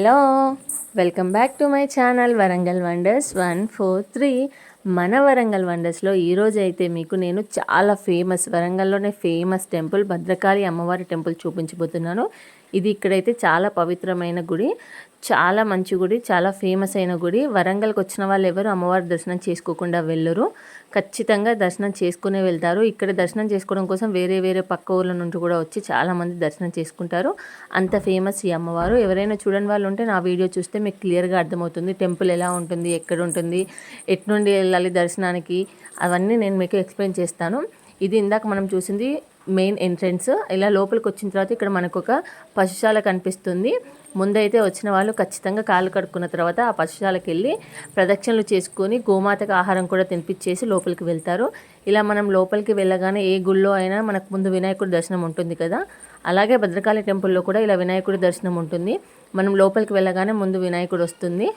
Hello welcome back to my channel Warangal wonders one four three. మన వరంగల్ వండర్స్లో ఈరోజు అయితే మీకు నేను చాలా ఫేమస్ వరంగల్లోనే ఫేమస్ టెంపుల్ భద్రకాళి అమ్మవారి టెంపుల్ చూపించబోతున్నాను. ఇది ఇక్కడైతే చాలా పవిత్రమైన గుడి. చాలా మంచి గుడి చాలా ఫేమస్ అయిన గుడి. వరంగల్కి వచ్చిన వాళ్ళు ఎవరు అమ్మవారి దర్శనం చేసుకోకుండా వెళ్ళరు. ఖచ్చితంగా దర్శనం చేసుకునే వెళ్తారు. ఇక్కడ దర్శనం చేసుకోవడం కోసం వేరే వేరే పక్క ఊర్ల నుండి కూడా వచ్చి చాలామంది దర్శనం చేసుకుంటారు. అంత ఫేమస్ ఈ అమ్మవారు. ఎవరైనా చూడని వాళ్ళు ఉంటే నా వీడియో చూస్తే మీకు క్లియర్గా అర్థమవుతుంది. టెంపుల్ ఎలా ఉంటుంది ఎక్కడ ఉంటుంది ఎట్నుండి వెళ్ళాలి దర్శనానికి? అవన్నీ నేను మీకు ఎక్స్ప్లెయిన్ చేస్తాను. ఇది ఇందాక మనం చూసింది మెయిన్ ఎంట్రన్స్. ఇలా లోపలికి వచ్చిన తర్వాత ఇక్కడ మనకు ఒక పశుశాల కనిపిస్తుంది. ముందైతే వచ్చిన వాళ్ళు ఖచ్చితంగా కాళ్ళు కడుక్కున్న తర్వాత ఆ పశుశాలకు వెళ్ళి ప్రదక్షిణలు చేసుకొని గోమాతకు ఆహారం కూడా తినిపించేసి లోపలికి వెళ్తారు. ఇలా మనం లోపలికి వెళ్ళగానే ఏ గుళ్ళో అయినా మనకు ముందు వినాయకుడి దర్శనం ఉంటుంది కదా. అలాగే భద్రకాళి టెంపుల్లో కూడా ఇలా వినాయకుడి దర్శనం ఉంటుంది. మనం లోపలికి వెళ్ళగానే ముందు వినాయకుడు వస్తుంది.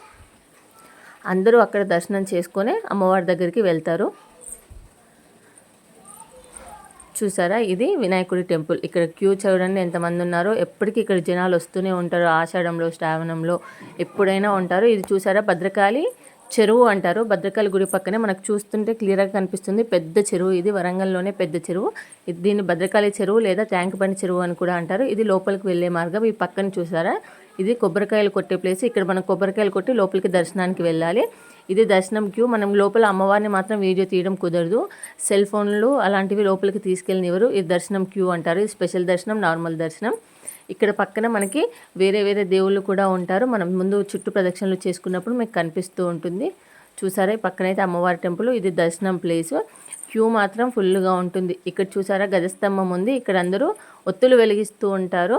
అందరూ అక్కడ దర్శనం చేసుకొని అమ్మవారి దగ్గరికి వెళ్తారు. చూసారా? ఇది వినాయకుడి టెంపుల్. ఇక్కడ క్యూ చూడండి ఎంతమంది ఉన్నారో ఎప్పటికీ ఇక్కడ జనాలు వస్తూనే ఉంటారు ఆషాఢంలో శ్రావణంలో ఎప్పుడైనా ఉంటారు. ఇది చూసారా? భద్రకాళి చెరువు అంటారు. భద్రకాళి గుడి పక్కనే మనకు చూస్తుంటే క్లియర్గా కనిపిస్తుంది. పెద్ద చెరువు ఇది వరంగల్లోనే పెద్ద చెరువు. దీన్ని భద్రకాళి చెరువు లేదా ట్యాంక్ బండి చెరువు అని కూడా అంటారు. ఇది లోపలికి వెళ్ళే మార్గం. ఈ పక్కన చూసారా? ఇది కొబ్బరికాయలు కొట్టే ప్లేస్. ఇక్కడ మనం కొబ్బరికాయలు కొట్టి లోపలికి దర్శనానికి వెళ్ళాలి. ఇది దర్శనం క్యూ. మనం లోపల అమ్మవారిని మాత్రం వీడియో తీయడం కుదరదు. సెల్ ఫోన్లు అలాంటివి లోపలికి తీసుకెళ్ళనివ్వరు. ఇది దర్శనం క్యూ అంటారు. ఇది స్పెషల్ దర్శనం నార్మల్ దర్శనం. ఇక్కడ పక్కన మనకి వేరే వేరే దేవుళ్ళు కూడా ఉంటారు. మనం ముందు చుట్టూ ప్రదక్షిణలు చేసుకున్నప్పుడు మీకు కనిపిస్తూ ఉంటుంది. చూసారా? పక్కనైతే అమ్మవారి టెంపుల్. ఇది దర్శనం ప్లేస్. క్యూ మాత్రం ఫుల్గా ఉంటుంది. ఇక్కడ చూసారా? గజస్తంభం ఉంది. ఇక్కడ అందరూ ఒత్తులు వెలిగిస్తూ ఉంటారు.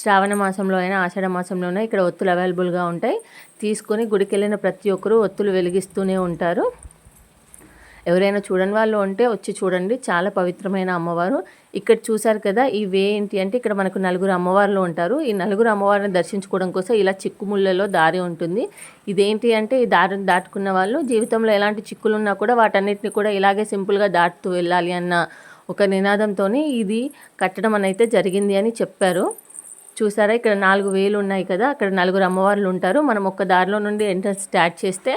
శ్రావణ మాసంలో అయినా ఆషాఢ మాసంలోనే ఇక్కడ ఒత్తులు అవైలబుల్గా ఉంటాయి. తీసుకొని గుడికి వెళ్ళిన ప్రతి ఒక్కరూ ఒత్తులు వెలిగిస్తూనే ఉంటారు. ఎవరైనా చూడని వాళ్ళు ఉంటే వచ్చి చూడండి. చాలా పవిత్రమైన అమ్మవారు. ఇక్కడ చూశారు కదా ఈ వే ఏంటి అంటే ఇక్కడ మనకు నలుగురు అమ్మవార్లు ఉంటారు. ఈ నలుగురు అమ్మవారిని దర్శించుకోవడం కోసం ఇలా చిక్కుముళ్ళలో దారి ఉంటుంది. ఇదేంటి అంటే ఈ దారిని దాటుకున్న వాళ్ళు జీవితంలో ఎలాంటి చిక్కులు ఉన్నా కూడా వాటన్నిటిని కూడా ఇలాగే సింపుల్గా దాటుతూ వెళ్ళాలి అన్న ఒక నినాదంతో ఇది కట్టడం అనేది జరిగింది అని చెప్పారు. చూసారా? ఇక్కడ నాలుగు వేలు ఉన్నాయి కదా అక్కడ నలుగురు అమ్మవార్లు ఉంటారు. మనం ఒక్క దారిలో నుండి ఎంట్రన్స్ స్టార్ట్ చేస్తే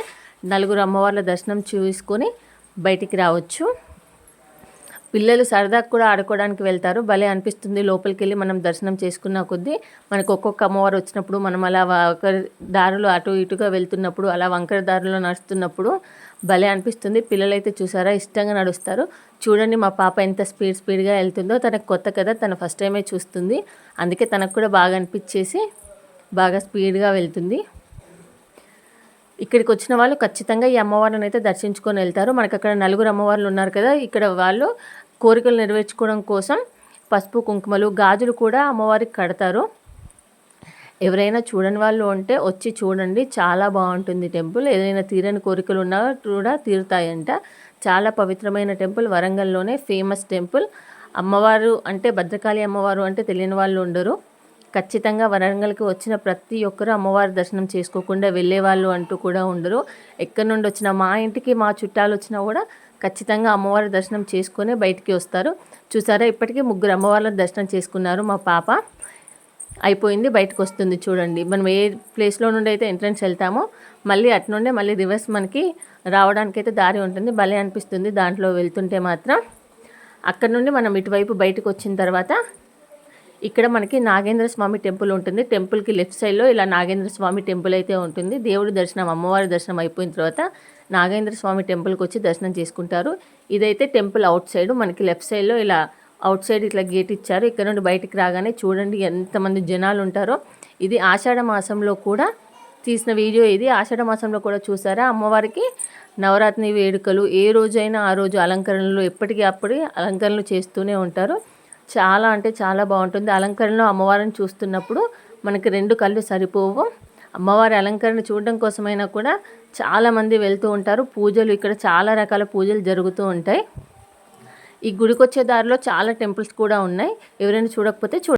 నలుగురు అమ్మవార్ల దర్శనం చూసుకొని బయటికి రావచ్చు. పిల్లలు సరదాకు కూడా ఆడుకోవడానికి వెళ్తారు. భలే అనిపిస్తుంది. లోపలికి వెళ్ళి మనం దర్శనం చేసుకున్న కొద్దీ మనకు ఒక్కొక్క అమ్మవారు వచ్చినప్పుడు మనం అలా ఒక దారులు అటు ఇటుగా వెళ్తున్నప్పుడు అలా వంకర దారిలో నడుస్తున్నప్పుడు భలే అనిపిస్తుంది. పిల్లలైతే చూసారా? ఇష్టంగా నడుస్తారు. చూడండి మా పాప ఎంత స్పీడ్ స్పీడ్గా వెళ్తుందో. తనకు కొత్త కదా. తను ఫస్ట్ టైమే చూస్తుంది. అందుకే తనకు కూడా బాగా అనిపించేసి బాగా స్పీడ్గా వెళ్తుంది. ఇక్కడికి వచ్చిన వాళ్ళు ఖచ్చితంగా ఈ అమ్మవారిని అయితే దర్శించుకొని వెళ్తారు. మనకు అక్కడ నలుగురు అమ్మవార్లు ఉన్నారు కదా ఇక్కడ వాళ్ళు కోరికలు నెరవేర్చుకోవడం కోసం పసుపు కుంకుమలు గాజులు కూడా అమ్మవారికి కడతారు. ఎవరైనా చూడని వాళ్ళు ఉంటే వచ్చి చూడండి చాలా బాగుంటుంది టెంపుల్. ఏదైనా తీరని కోరికలు ఉన్నా కూడా తీరుతాయంట. చాలా పవిత్రమైన టెంపుల్ వరంగల్లోనే ఫేమస్ టెంపుల్. అమ్మవారు అంటే భద్రకాళి అమ్మవారు అంటే తెలియని వాళ్ళు ఉండరు. ఖచ్చితంగా వరంగల్కి వచ్చిన ప్రతి ఒక్కరూ అమ్మవారి దర్శనం చేసుకోకుండా వెళ్ళే వాళ్ళు అంటూ కూడా ఉండరు. ఎక్కడి నుండి వచ్చినా మా ఇంటికి మా చుట్టాలు వచ్చినా కూడా ఖచ్చితంగా అమ్మవారి దర్శనం చేసుకునే బయటికి వస్తారు. చూసారా ఇప్పటికీ ముగ్గురు అమ్మవార్ల దర్శనం చేసుకున్నారు మా పాప. అయిపోయింది బయటకు వస్తుంది చూడండి. మనం ఏ ప్లేస్లో నుండి అయితే ఎంట్రన్స్ వెళ్తామో మళ్ళీ అటు నుండే మళ్ళీ రివర్స్ మనకి రావడానికైతే దారి ఉంటుంది. భలే అనిపిస్తుంది దాంట్లో వెళ్తుంటే మాత్రం. అక్కడ నుండి మనం ఇటువైపు బయటకు వచ్చిన తర్వాత ఇక్కడ మనకి నాగేంద్ర స్వామి టెంపుల్ ఉంటుంది. టెంపుల్కి లెఫ్ట్ సైడ్లో ఇలా నాగేంద్ర స్వామి టెంపుల్ అయితే ఉంటుంది. దేవుడి దర్శనం అమ్మవారి దర్శనం అయిపోయిన తర్వాత నాగేంద్ర స్వామి టెంపుల్కి వచ్చి దర్శనం చేసుకుంటారు. ఇదైతే టెంపుల్ అవుట్ సైడ్ మనకి లెఫ్ట్ సైడ్లో ఇలా అవుట్ సైడ్ ఇట్లా గేట్ ఇచ్చారు. ఇక్కడ నుండి బయటికి రాగానే చూడండి ఎంతమంది జనాలు ఉంటారో. ఇది ఆషాఢ మాసంలో కూడా తీసిన వీడియో ఇది. ఆషాఢ మాసంలో కూడా చూసారా? అమ్మవారికి నవరాత్రి వేడుకలు ఏ రోజైనా ఆ రోజు అలంకరణలు ఎప్పటికీ అప్పుడు అలంకరణలు చేస్తూనే ఉంటారు. చాలా అంటే చాలా బాగుంటుంది. అలంకరణలో అమ్మవారిని చూస్తున్నప్పుడు మనకి రెండు కళ్ళు సరిపోవు. అమ్మవారి అలంకరణ చూడడం కోసమైనా కూడా చాలామంది వెళ్తూ ఉంటారు. పూజలు ఇక్కడ చాలా రకాల పూజలు జరుగుతూ ఉంటాయి. ఈ గుడికి వచ్చే దారిలో చాలా టెంపుల్స్ కూడా ఉన్నాయి. ఎవరైనా చూడకపోతే చూడ